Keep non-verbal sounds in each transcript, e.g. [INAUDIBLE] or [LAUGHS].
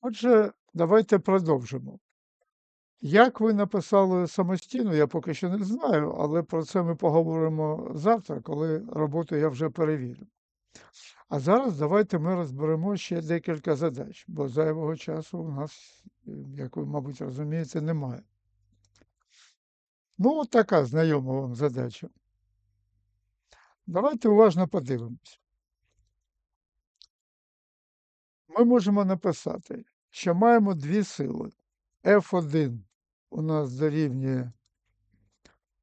Отже, давайте продовжимо. Як ви написали самостійно, я поки що не знаю, але про це ми поговоримо завтра, коли роботу я вже перевірю. А зараз давайте ми розберемо ще декілька задач, бо зайвого часу у нас, як ви, мабуть, розумієте, немає. Ну, от така знайома вам задача. Давайте уважно подивимось. Ми можемо написати, що маємо дві сили. F1 у нас дорівнює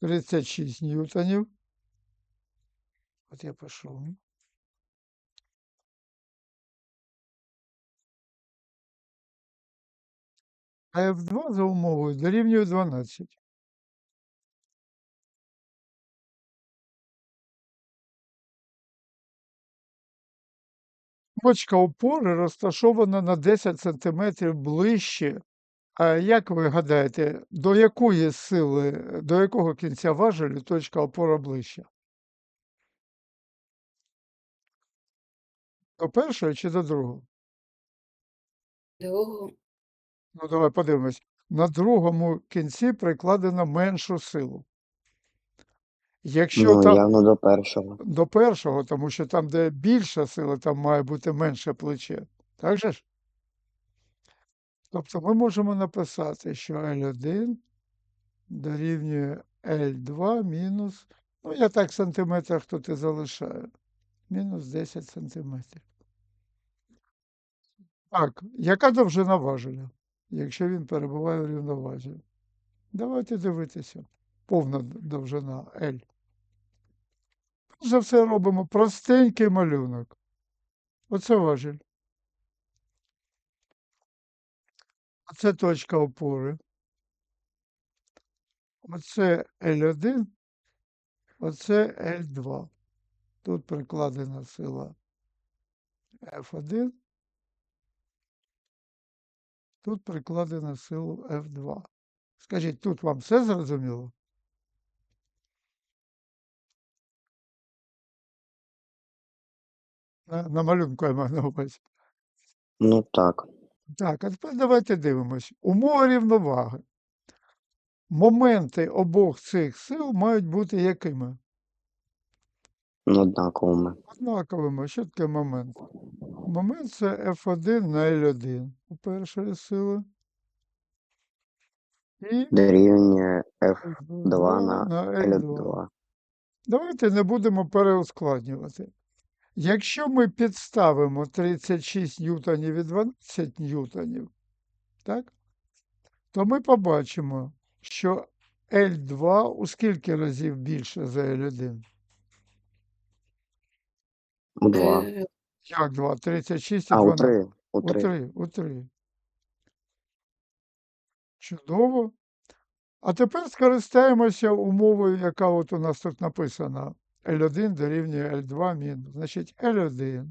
36 ньютонів. От я пишу. А F2 за умовою дорівнює 12. Точка опори розташована на 10 см ближче. А як ви гадаєте, до якої сили, до якого кінця важелю точка опора ближче? До першого чи до другого? Другого. Ну, давай подивимось. На другому кінці прикладено меншу силу. Якщо Ну, там явно до першого. до першого, тому що там, де більша сила, там має бути менше плече. Так же ж? Тобто ми можемо написати, що L1 дорівнює L2 мінус, ну я так в сантиметрах тут і залишаю, мінус 10 сантиметрів. Так, яка довжина важеля, якщо він перебуває в рівновазі? Давайте дивитися. Повна довжина L. За все робимо простенький малюнок. Оце важіль. Оце точка опори. Оце L1, оце L2. Тут прикладена сила F1. Тут прикладена сила F2. Скажіть, тут вам все зрозуміло? На, на малюнку я маю на увазі. Ну так. Так, а тепер давайте дивимось. Умова рівноваги. Моменти обох цих сил мають бути якими? Однаковими. Однаковими. Що таке момент? Момент це F1 на L1 у першої сили. І Дорівнює F2 F2 на L2. L2. Давайте не будемо переускладнювати. Якщо ми підставимо 36 ньютонів і 12 ньютонів, так, то ми побачимо, що L2 у скільки разів більше за L1? У 2. Е, Як 2? 36 і А, у 12. У У 3. 3, у 3. Чудово. А тепер скористаємося умовою, яка от у нас тут написана. L1 дорівнює L2 мінус. Значить, L1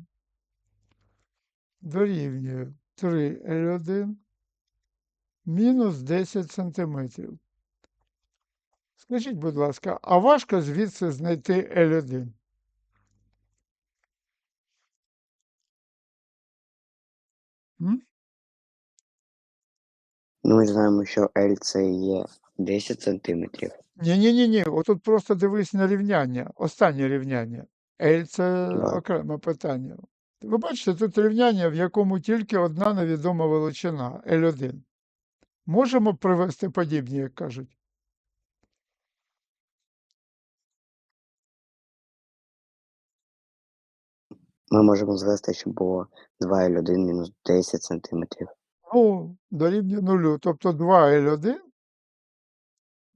дорівнює 3 L1 мінус 10 сантиметрів. Скажіть, будь ласка, а важко звідси знайти L1? М? Ну, ми знаємо, що L це є 10 сантиметрів. Ні-ні-ні, отут просто дивись на рівняння, останнє рівняння. L це Да. окреме питання. Ви бачите, тут рівняння, в якому тільки одна невідома величина L1. Можемо привести подібні, як кажуть. Ми можемо звести, що було 2L1 мінус 10 сантиметрів. Ну, дорівнює нулю. Тобто 2 L1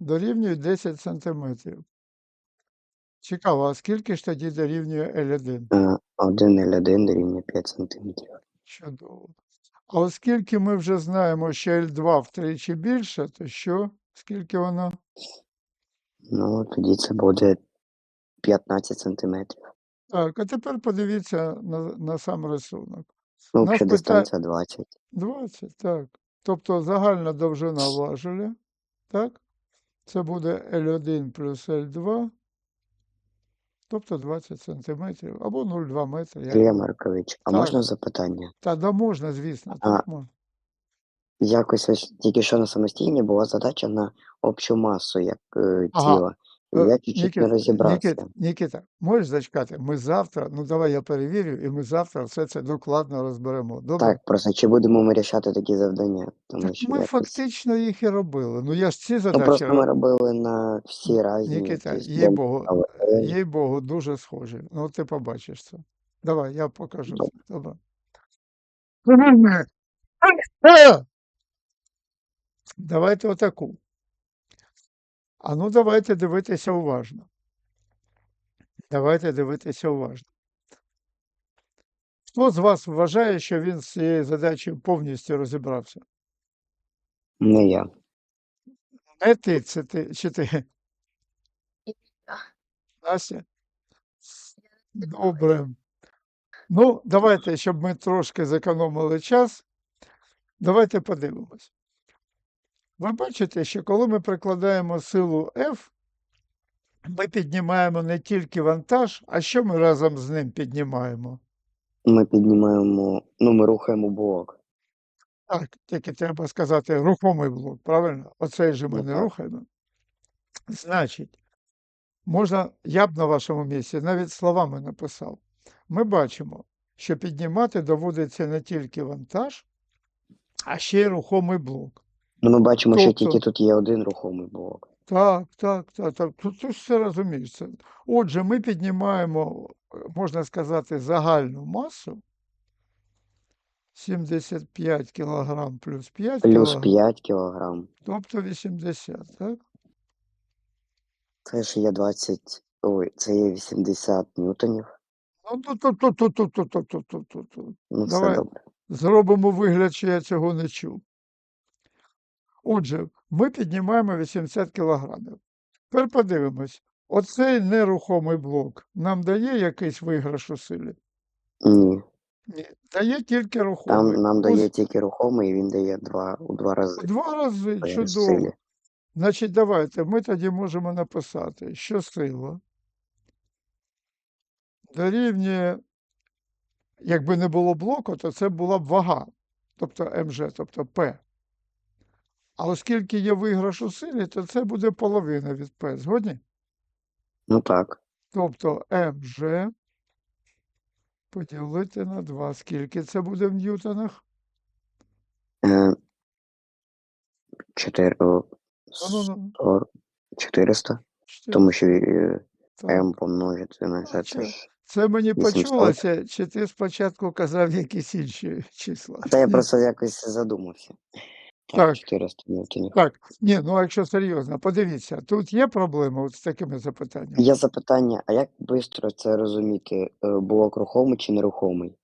дорівнює 10 сантиметрів. Цікаво, а скільки ж тоді дорівнює L1? Е, 1L1 дорівнює 5 сантиметрів. Чудово. А оскільки ми вже знаємо, що L2 втричі більше, то що? Скільки воно? Ну, тоді це буде 15 сантиметрів. Так, а тепер подивіться на, на сам рисунок. Ну, Нас взагалі питає- дистанція 20. 20, так. Тобто загальна довжина важеля, так? Це буде L1 плюс L2, тобто 20 сантиметрів, або 0,2 метри. як Ілля Маркович, а Так. можна запитання? Та да можна, звісно, А, так можна. Якось ось тільки що на самостійній була задача на общу масу, як е, тіла. Е, я чуть-чуть не розібрався. Нікіта, Нікіта, можеш зачекати? Ми завтра, ну давай я перевірю, і ми завтра все це докладно розберемо. Добре? Так, просто чи будемо ми рішати такі завдання? Тому Так що ми якось... фактично їх і робили. Ну я ж ці Ну, задачі просто ми ро- робили на всі разні. Нікіта, їй Богу, але, їй Богу, дуже схожі. Ну, ти побачиш це. Давай, я покажу це. Добре. Давайте отаку. А ну давайте дивитися уважно. Давайте дивитися уважно. Хто з вас вважає, що він з цією задачею повністю розібрався? Не я. Не ти, це ти, чи ти? Настя? Добре. Ну, давайте, щоб ми трошки зекономили час, давайте подивимось. Ви бачите, що коли ми прикладаємо силу F, ми піднімаємо не тільки вантаж, а що ми разом з ним піднімаємо? Ми піднімаємо, ну, ми рухаємо блок. Так, тільки треба сказати рухомий блок, правильно? Оцей же ми Ну, не рухаємо. Значить, можна, я б на вашому місці навіть словами написав. Ми бачимо, що піднімати доводиться не тільки вантаж, а ще й рухомий блок. Ну, ми бачимо, що Тобто- тільки тут є один рухомий блок. Так, так, так, так. Тут ж все розумієш. Отже, ми піднімаємо, е, можна сказати, загальну масу 75 кг плюс 5 Плюс кг, 5 кілограм. тобто 80, так? Це ж є 20, ой, це є 80 ньютонів. Ну, то, то, то, то, то, то, то, то, то, то. Ну, все Давай. добре. Зробимо вигляд, що я цього не чув. Отже, ми піднімаємо 80 кілограмів. Тепер подивимось. Оцей нерухомий блок нам дає якийсь виграш у силі? Ні. Ні, дає тільки Там рухомий. нам Ось дає тільки рухомий, і він дає два, у два рази. у два рази по чудово. силі. Значить, давайте ми тоді можемо написати, що сила дорівнює, якби не було блоку, то це була б вага, тобто МЖ, тобто П. А оскільки є виграш у силі, то це буде половина від П. Згодні? Ну так. Тобто МЖ поділити на 2. Скільки це буде в ньютонах? Е, 4, о, Ну-ну-ну. 100, 400, тому що е, Так. m помножити на Ну, це, це ж... Це мені 800. почулося, чи ти спочатку казав якісь інші числа? Та я просто якось задумався. Так. Так, 400 ньютонів. Так, ні, ну якщо серйозно, подивіться, тут є проблема от з такими запитаннями. Є запитання, а як швидко це розуміти? Е, Блок рухомий чи нерухомий?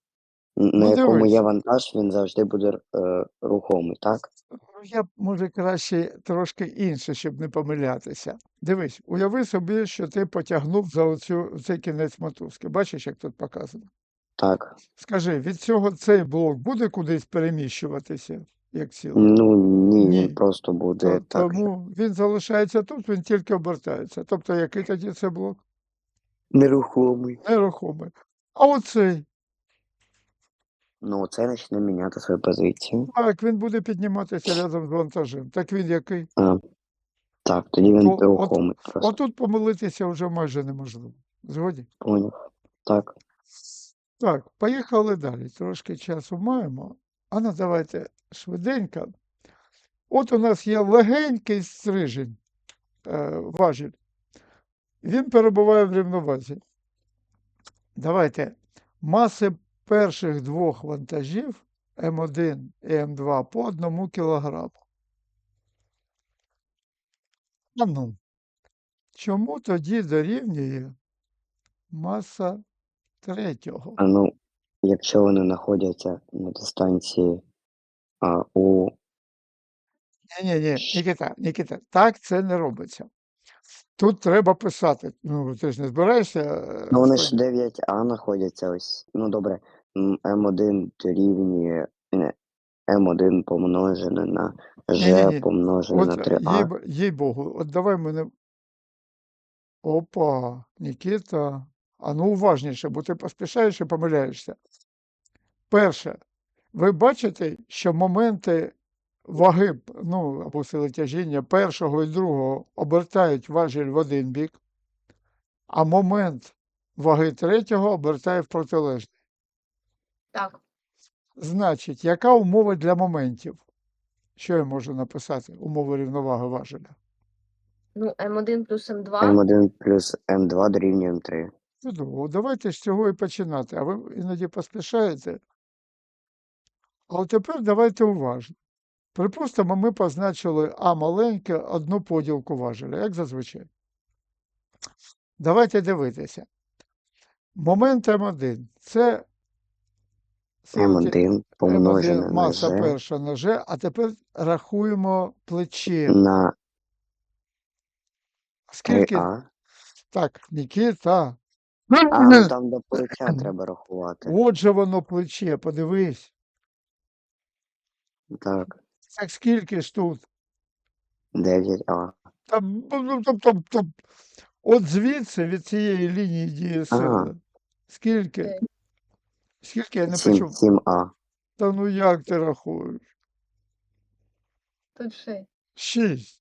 Н- На Ну, якому дивись. є вантаж, він завжди буде е, рухомий, так? Ну, Я б, може, краще трошки інше, щоб не помилятися. Дивись, уяви собі, що ти потягнув за оцю, цей кінець мотузки. Бачиш, як тут показано? Так. Скажи, від цього цей блок буде кудись переміщуватися, як ціле? Ну ні, Ні. він просто буде То- так. Тому він залишається тут, він тільки обертається. Тобто, який тоді це блок? Нерухомий. Нерухомий. А оцей, Ну, це почне міняти свою позицію. так, він буде підніматися разом з вантажем. Так він який? А, так, тоді він То от- просто. Отут помилитися вже майже неможливо. Згодні? Поняв. Так. Так, поїхали далі. Трошки часу маємо. А ну давайте швиденько. От у нас є легенький стрижень, е, важіль. Він перебуває в рівновазі. Давайте маси перших двох вантажів М1 і М2 по одному кілограму. А ну, чому тоді дорівнює маса третього? А ну, якщо вони знаходяться на дистанції а, у Ні, ні, ні, Нікіта, Нікіта, так це не робиться. Тут треба писати. Ну, ти ж не збираєшся. е, Ну, вони ж 9А знаходяться ось. Ну добре, м, М1 дорівнює не, М1 помножене на Ні-ні-ні. Ж помножене на От 3А. б- їй Богу, от давай мене. Опа, Нікіта. А ну уважніше, бо ти поспішаєш і помиляєшся. Перше, ви бачите, що моменти ваги, ну, або сили тяжіння першого і другого обертають важіль в один бік, а момент ваги третього обертає в протилежний. Так. Значить, яка умова для моментів? Що я можу написати? Умови рівноваги важеля. Ну, М1 плюс М2. М1 плюс М2 дорівнює М3. Чудово, давайте з цього і починати. А ви іноді поспішаєте. А от тепер давайте уважно. Припустимо, ми позначили А маленьке одну поділку важеля, як зазвичай. Давайте дивитися. Момент М1 це М1 помножене М1 на маса G перша на G, а тепер рахуємо плече. на Скільки? 3А. Так, Нікіта. А ну, там до плеча [CLEARS THROAT] треба рахувати. Отже воно плече, подивись. Так, Так скільки ж тут? 9А. Там, ну, тобто, тобто, от звідси, від цієї лінії діє сили. Скільки? Е. Скільки я не 7, почув? 7А. Та ну як ти рахуєш? Тут 6. Шість.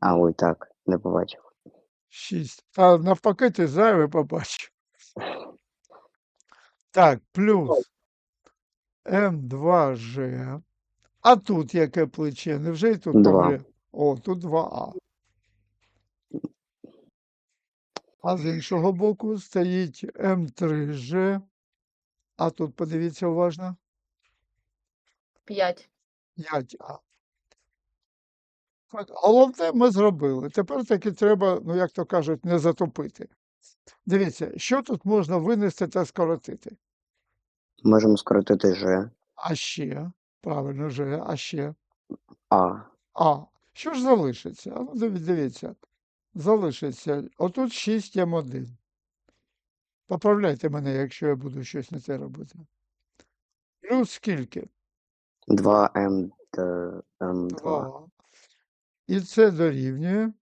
А, ой, так, не побачив. Шість. А навпаки, ти зайве побачив. [LAUGHS] Так, плюс М2Ж. А тут яке плече? Невже і тут Два. О, тут 2А. А з іншого боку стоїть М3Ж. А тут подивіться уважно. 5. 5А. Так, головне ми зробили. Тепер таки треба, ну як то кажуть, не затопити. Дивіться, що тут можна винести та скоротити? Можемо скоротити G. А ще, правильно, Ж, а ще. А. А, що ж залишиться? А ну, диві- дивіться, залишиться. Отут 6 М1. Поправляйте мене, якщо я буду щось не те робити. Плюс скільки? 2М д- М2. 2. І це дорівнює.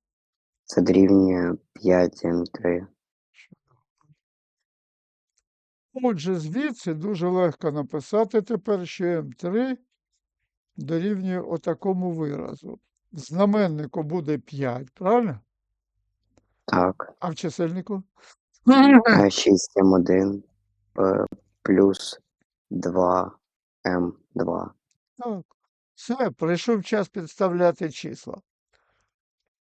Це дорівнює 5М3. Отже, звідси дуже легко написати тепер, що М3 дорівнює отакому виразу. В знаменнику буде 5, правильно? Так. А в чисельнику? 6М1 е, плюс 2М2. Так. Все, прийшов час підставляти числа.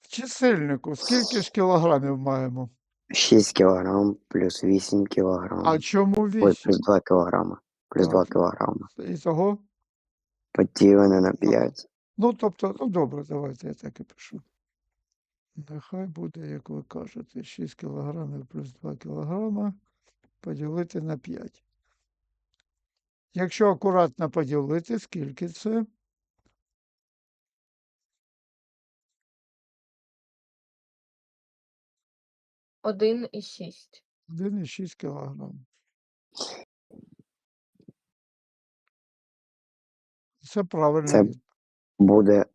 В чисельнику скільки ж кілограмів маємо? 6 кг плюс 8 кг. А чому Ой, 8? плюс 2 кг. Плюс 2 Так. кг. І того? Поділене на 5. Ну, тобто, ну добре, давайте я так і пишу. Нехай буде, як ви кажете, 6 кілограмів плюс 2 кілограма поділити на 5. Якщо акуратно поділити, скільки це? Один і 6. 1,6 кілограм. Це правильно. Це Буде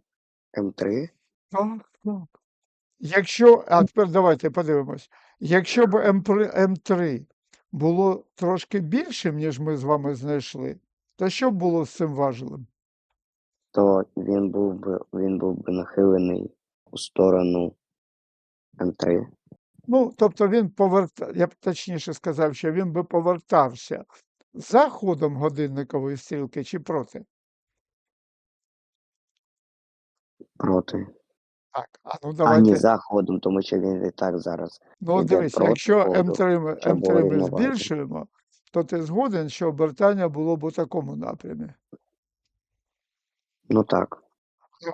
М3. Так, так. Якщо, а тепер давайте подивимось. Якщо б М3, М3 було трошки більшим, ніж ми з вами знайшли, то що б було з цим важелем? то він був би він був би нахилений у сторону М3. Ну, тобто він поверта... я б точніше сказав, що він би повертався за ходом годинникової стрілки чи проти? проти. Так, а ну А не за ходом, тому що він і так зараз. Ну, от дивись, проти якщо ходу, М3, ми- щоб М3 ми рівноважно. збільшуємо, то ти згоден, що обертання було б у такому напрямі. Ну так.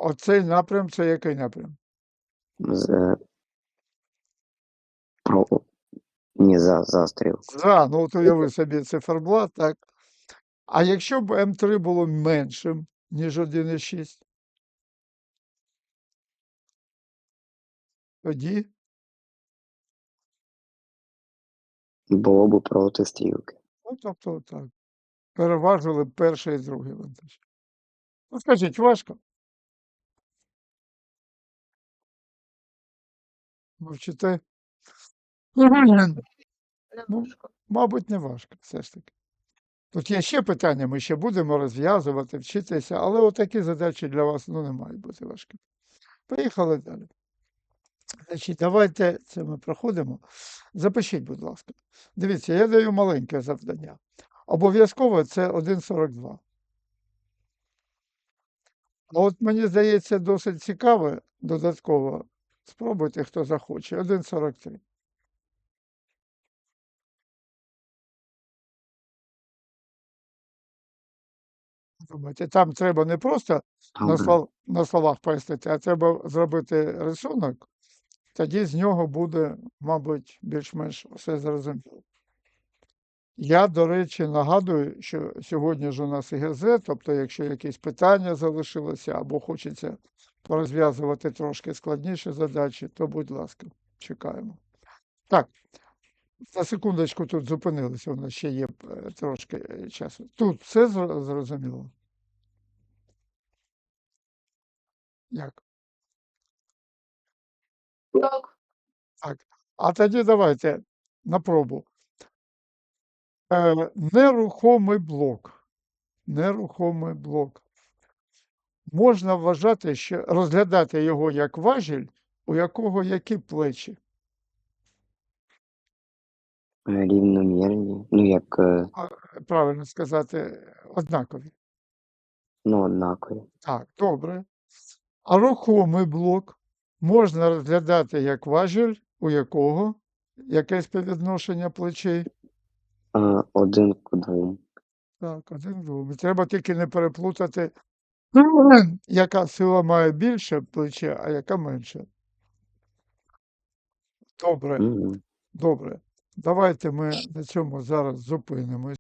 Оцей напрям це який напрям? З... Про... Не за, за стрілку. За, ну от уяви собі циферблат, так. А якщо б М3 було меншим, ніж 1,6, тоді Було б проти стрілки. Ну, тобто так. Переважили б перший і другий вантаж. Ну, скажіть, важко? Мовчите? Ну. Мабуть, не важко, все ж таки. Тут є ще питання, ми ще будемо розв'язувати, вчитися, але отакі задачі для вас ну, не мають бути важкі. Поїхали далі. Значить, давайте це ми проходимо. Запишіть, будь ласка. Дивіться, я даю маленьке завдання. Обов'язково це 1,42. А от мені здається, досить цікаве додатково. Спробуйте, хто захоче. 1,43. Думаєте, там треба не просто на, слов, на словах пояснити, а треба зробити рисунок, тоді з нього буде, мабуть, більш-менш все зрозуміло. Я, до речі, нагадую, що сьогодні ж у нас ІГЗ, тобто, якщо якісь питання залишилося або хочеться порозв'язувати трошки складніші задачі, то, будь ласка, чекаємо. Так, на секундочку тут зупинилися, у нас ще є е, трошки е, часу. Тут все зро- зрозуміло? Як? Так. Так. А тоді давайте на пробу. Е, нерухомий блок. Нерухомий блок. Можна вважати, що розглядати його як важіль, у якого які плечі. Е, Рівномірні. Ну, як е, Правильно сказати, однакові. ну, однакові. Так, добре. А рухомий блок можна розглядати як важіль, у якого яке співвідношення плечей. Один к двом. Так, один двом. Треба тільки не переплутати, [CLEARS THROAT] яка сила має більше плече, а яка менше. Добре, добре. Давайте ми на цьому зараз зупинимось.